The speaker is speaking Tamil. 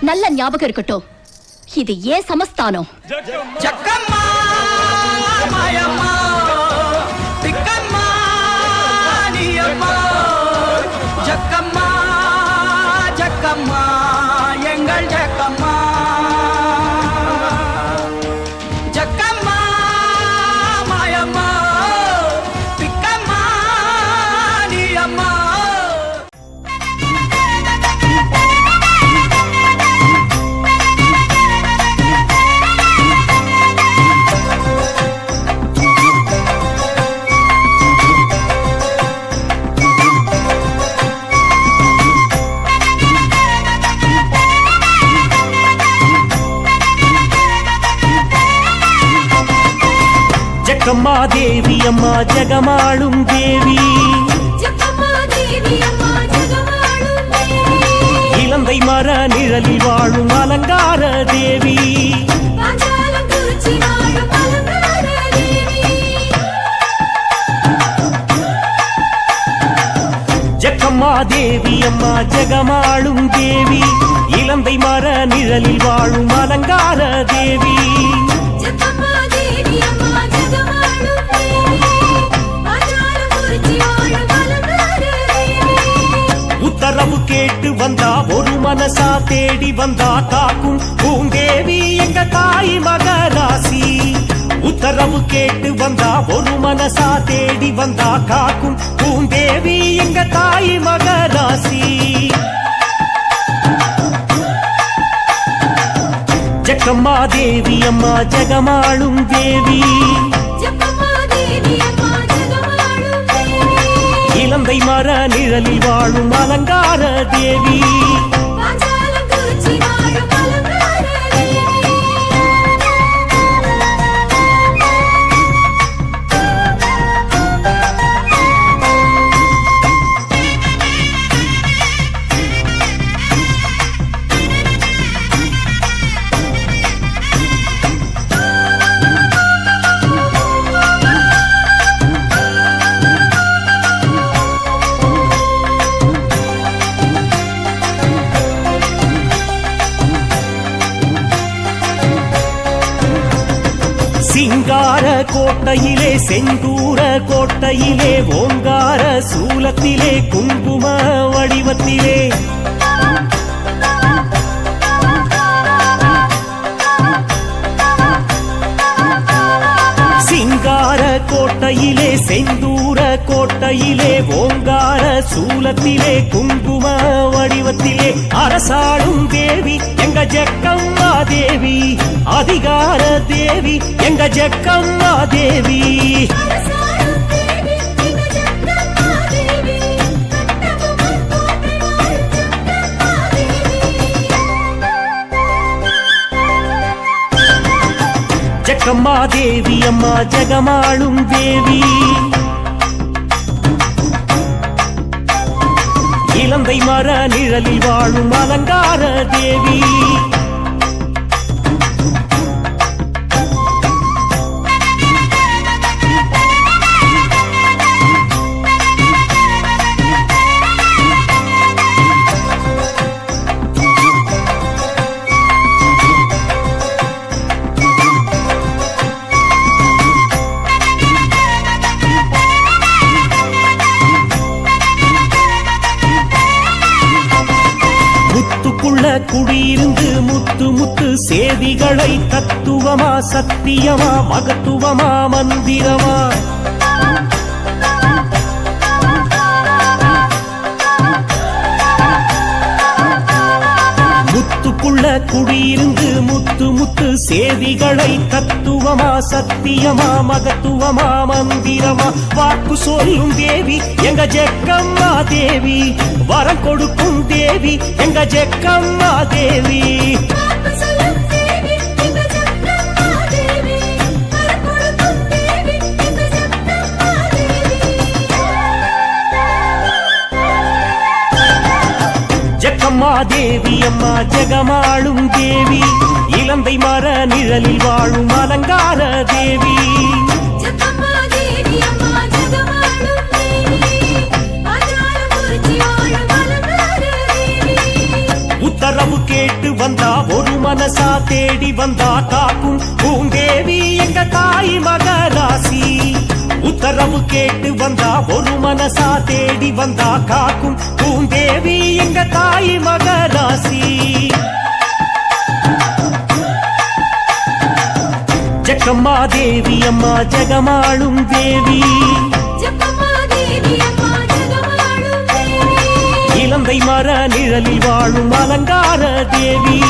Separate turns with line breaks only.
நல்ல ஞாபகம் இருக்கட்டும். இது ஏன் சமஸ்தானம்?
ஜக்கம்மா
ஜக்கம்மா தேவி அம்மா ஜெகமாளும் தேவி. இலந்தை மர நிழலில் வாழும் அலங்கார தேவி. ஜக்கம்மா தேவி அம்மா ஜெகமாளும் தேவி. இலந்தை மர நிழலில் வாழும் அலங்கார தேவி. உத்தரவு கேட்டு வந்தா ஒரு மனசா தேடி வந்தா காக்கும். பூங்கேவி எங்க தாய் மகராசி. உத்தரவு கேட்டு வந்தா ஒரு மனசா தேடி வந்தா காக்கும். ஜக்கம்மா தேவி அம்மா ஜெகமாளும் தேவி. இலந்தை மர நிழலில் வாழும் அலங்கார தேவி. கோட்டையிலே செந்தூர கோட்டையிலே ஓங்கார சூலத்திலே குங்கும வடிவத்திலே. சிங்கார கோட்டையிலே செந்தூர கோட்டையிலே ஓங்கார சூலத்திலே குங்கும வடிவத்திலே. அரசாளும் தேவி எங்க ஜக்கம்மா அதிகார தேவி எங்க ஜக்கம்மா தேவி. ஜக்கம்மா தேவி அம்மா ஜெகமாளும் தேவி. இலந்தை மர நிழலில் வாழும் அலங்கார தேவி. குடியிருந்து முத்து முத்து சேதிகளை தத்துவமா சத்தியமா மகத்துவமா மந்திரமா. குடியிருந்து முத்து முத்து சேதிகளை தத்துவமா சத்தியமா மகத்துவமா மந்திரமா வாக்கு சொல்லும் தேவி எங்க ஜெக்கம்மா தேவி வரம் கொடுக்கும் தேவி எங்க ஜெக்கம்மா தேவி. ஜக்கம்மா தேவி அம்மா ஜெகமாளும் தேவி. இலந்தை மர நிழலில் வாழும் அலங்கார தேவி. உத்தரவு கேட்டு வந்தா ஒரு மனசா தேடி வந்தா காக்கும் பூந்தேவி எங்க தாய் மகராசி. உத்தரவு கேட்டு வந்தா ஒரு மனசா தேடி வந்தா காக்கும் தாய் மகராசி. ஜக்கம்மா தேவி அம்மா ஜெகமாளும் தேவி. இலந்தை மர நிழலில் வாழும் அலங்கார தேவி.